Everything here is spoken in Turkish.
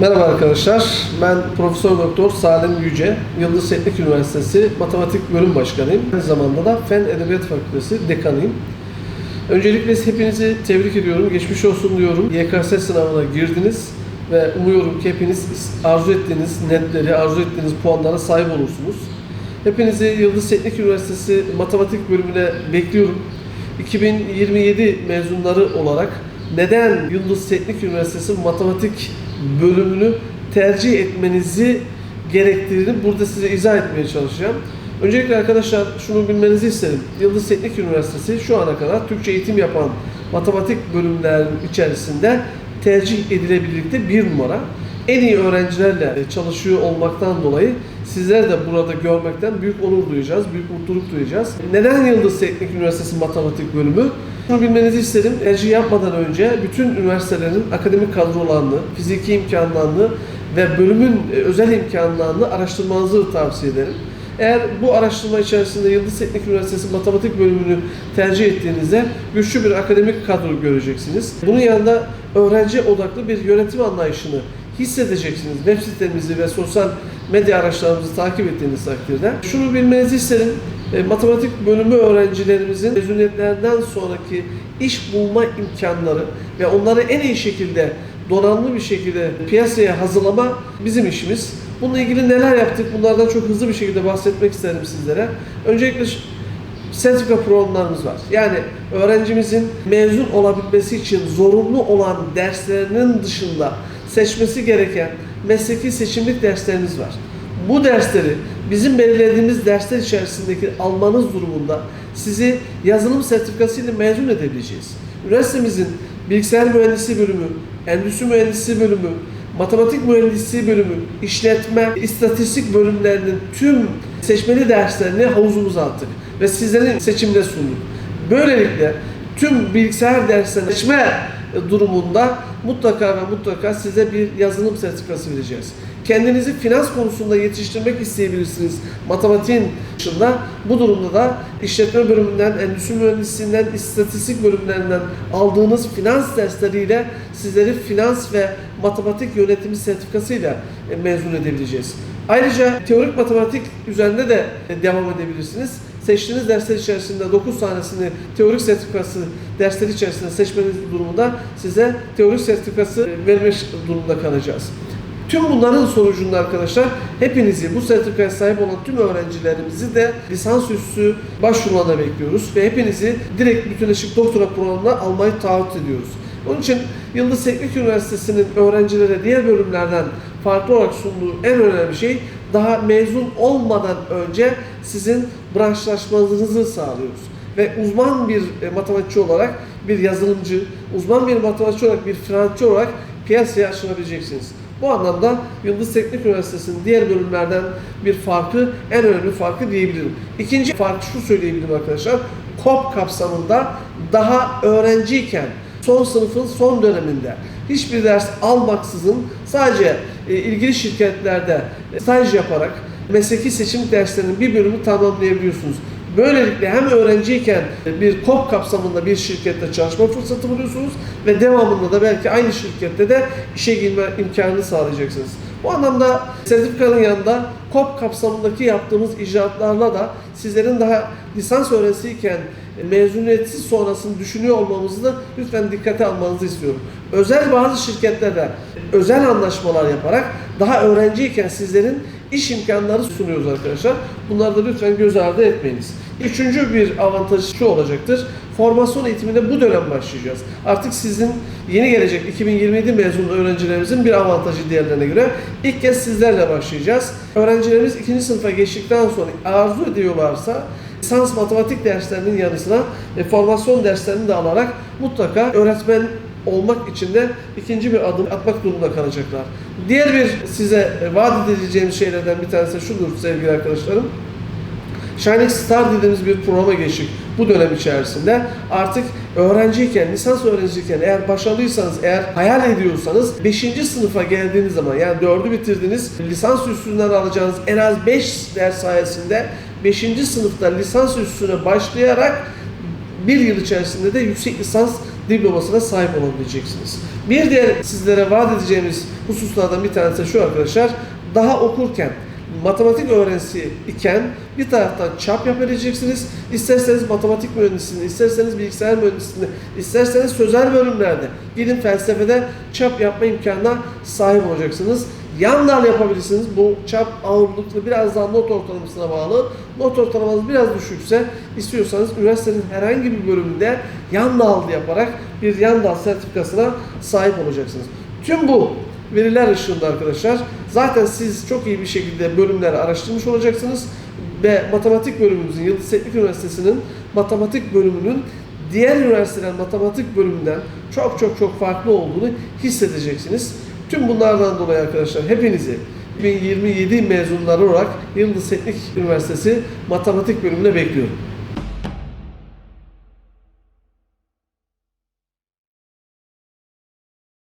Merhaba arkadaşlar, ben Profesör Doktor Salim Yüce, Yıldız Teknik Üniversitesi Matematik Bölüm Başkanıyım. Aynı zamanda da Fen Edebiyat Fakültesi Dekanıyım. Öncelikle hepinizi tebrik ediyorum, geçmiş olsun diyorum. YKS sınavına girdiniz ve umuyorum ki hepiniz arzu ettiğiniz netleri, arzu ettiğiniz puanlara sahip olursunuz. Hepinizi Yıldız Teknik Üniversitesi Matematik Bölümüne bekliyorum. 2027 mezunları olarak neden Yıldız Teknik Üniversitesi Matematik bölümünü tercih etmenizi gerektiğini burada size izah etmeye çalışacağım. Öncelikle arkadaşlar şunu bilmenizi isterim. Yıldız Teknik Üniversitesi şu ana kadar Türkçe eğitim yapan matematik bölümlerinin içerisinde tercih edilebilirlikte bir numara. En iyi öğrencilerle çalışıyor olmaktan dolayı sizler de burada görmekten büyük onur duyacağız, büyük mutluluk duyacağız. Neden Yıldız Teknik Üniversitesi Matematik Bölümü? Şunu bilmenizi isterim. Tercih yapmadan önce bütün üniversitelerin akademik kadrolarını, fiziki imkanlarını ve bölümün e, özel imkanlarını araştırmanızı tavsiye ederim. Eğer bu araştırma içerisinde Yıldız Teknik Üniversitesi Matematik bölümünü tercih ettiğinizde güçlü bir akademik kadro göreceksiniz. Bunun yanında öğrenci odaklı bir yönetim anlayışını hissedeceksiniz. Web sitemizi ve sosyal medya araçlarımızı takip ettiğiniz takdirde. Şunu bilmenizi isterim. E, matematik bölümü öğrencilerimizin mezuniyetlerinden sonraki iş bulma imkanları ve onları en iyi şekilde donanımlı bir şekilde piyasaya hazırlama bizim işimiz. Bununla ilgili neler yaptık bunlardan çok hızlı bir şekilde bahsetmek isterim sizlere. Öncelikle sertifika programlarımız var. Yani öğrencimizin mezun olabilmesi için zorunlu olan derslerinin dışında seçmesi gereken mesleki seçimlik derslerimiz var. Bu dersleri bizim belirlediğimiz dersler içerisindeki almanız durumunda sizi yazılım sertifikasıyla mezun edebileceğiz. Üniversitemizin bilgisayar mühendisliği bölümü, endüstri mühendisliği bölümü, matematik mühendisliği bölümü, işletme, istatistik bölümlerinin tüm seçmeli derslerini havuzumuza attık ve sizlerin seçimine sunduk. Böylelikle tüm bilgisayar derslerini seçme durumunda mutlaka ve mutlaka size bir yazılım sertifikası vereceğiz. Kendinizi finans konusunda yetiştirmek isteyebilirsiniz matematiğin dışında. Bu durumda da işletme bölümünden, endüstri mühendisliğinden, istatistik bölümlerinden aldığınız finans dersleriyle sizleri finans ve matematik yönetimi sertifikasıyla e, mezun edebileceğiz. Ayrıca teorik matematik üzerinde de e, devam edebilirsiniz. Seçtiğiniz dersler içerisinde 9 tanesini teorik sertifikası dersleri içerisinde seçmeniz durumunda size teorik sertifikası vermek durumunda kalacağız. Tüm bunların sonucunda arkadaşlar hepinizi bu sertifikaya sahip olan tüm öğrencilerimizi de lisansüstü başvurularına bekliyoruz ve hepinizi direkt bütünleşik doktora programına almayı taahhüt ediyoruz. Onun için Yıldız Teknik Üniversitesi'nin öğrencilere diğer bölümlerden farklı olarak sunduğu en önemli şey daha mezun olmadan önce sizin branşlaşmanızı sağlıyoruz. Ve uzman bir e, matematikçi olarak bir yazılımcı, uzman bir matematikçi olarak bir finansçı olarak piyasaya açılabileceksiniz. Bu anlamda Yıldız Teknik Üniversitesi'nin diğer bölümlerden bir farkı, en önemli farkı diyebilirim. İkinci fark şu söyleyebilirim arkadaşlar. KOP kapsamında daha öğrenciyken, son sınıfın son döneminde hiçbir ders almaksızın sadece e, ilgili şirketlerde e, staj yaparak mesleki seçim derslerinin bir bölümü tamamlayabiliyorsunuz. Böylelikle hem öğrenciyken bir KOP kapsamında bir şirkette çalışma fırsatı buluyorsunuz ve devamında da belki aynı şirkette de işe girme imkanını sağlayacaksınız. Bu anlamda sertifikanın yanında KOP kapsamındaki yaptığımız icraatlarla da sizlerin daha lisans öğrencisiyken mezuniyetsiz sonrasını düşünüyor olmamızı da lütfen dikkate almanızı istiyorum. Özel bazı şirketlerde özel anlaşmalar yaparak daha öğrenciyken sizlerin iş imkanları sunuyoruz arkadaşlar. Bunları da lütfen göz ardı etmeyiniz. Üçüncü bir avantaj şu olacaktır. Formasyon eğitimine bu dönem başlayacağız. Artık sizin yeni gelecek 2027 mezun öğrencilerimizin bir avantajı diğerlerine göre ilk kez sizlerle başlayacağız. Öğrencilerimiz ikinci sınıfa geçtikten sonra arzu ediyorlarsa lisans matematik derslerinin yanı sıra e, formasyon derslerini de alarak mutlaka öğretmen olmak için de ikinci bir adım atmak durumunda kalacaklar. Diğer bir size e, vaat edeceğim şeylerden bir tanesi şudur sevgili arkadaşlarım. Shining Star dediğimiz bir programa geçtik bu dönem içerisinde. Artık öğrenciyken, lisans öğrenciyken eğer başarılıysanız, eğer hayal ediyorsanız 5. sınıfa geldiğiniz zaman yani 4'ü bitirdiniz, lisans üstünden alacağınız en az 5 ders sayesinde 5. sınıfta lisans üstüne başlayarak bir yıl içerisinde de yüksek lisans diplomasına sahip olabileceksiniz. Bir diğer sizlere vaat edeceğimiz hususlardan bir tanesi şu arkadaşlar. Daha okurken matematik öğrencisi iken bir taraftan çap yapabileceksiniz. İsterseniz matematik mühendisliğinde, isterseniz bilgisayar mühendisliğinde, isterseniz sözel bölümlerde gidin felsefede çap yapma imkanına sahip olacaksınız. Yan dal yapabilirsiniz. Bu çap ağırlıklı biraz daha not ortalamasına bağlı. Not ortalamanız biraz düşükse istiyorsanız üniversitenin herhangi bir bölümünde yan dal yaparak bir yan dal sertifikasına sahip olacaksınız. Tüm bu veriler ışığında arkadaşlar zaten siz çok iyi bir şekilde bölümleri araştırmış olacaksınız ve matematik bölümümüzün Yıldız Teknik Üniversitesi'nin matematik bölümünün diğer üniversitelerin matematik bölümünden çok çok çok farklı olduğunu hissedeceksiniz. Tüm bunlardan dolayı arkadaşlar hepinizi 2027 mezunları olarak Yıldız Teknik Üniversitesi matematik bölümüne bekliyorum.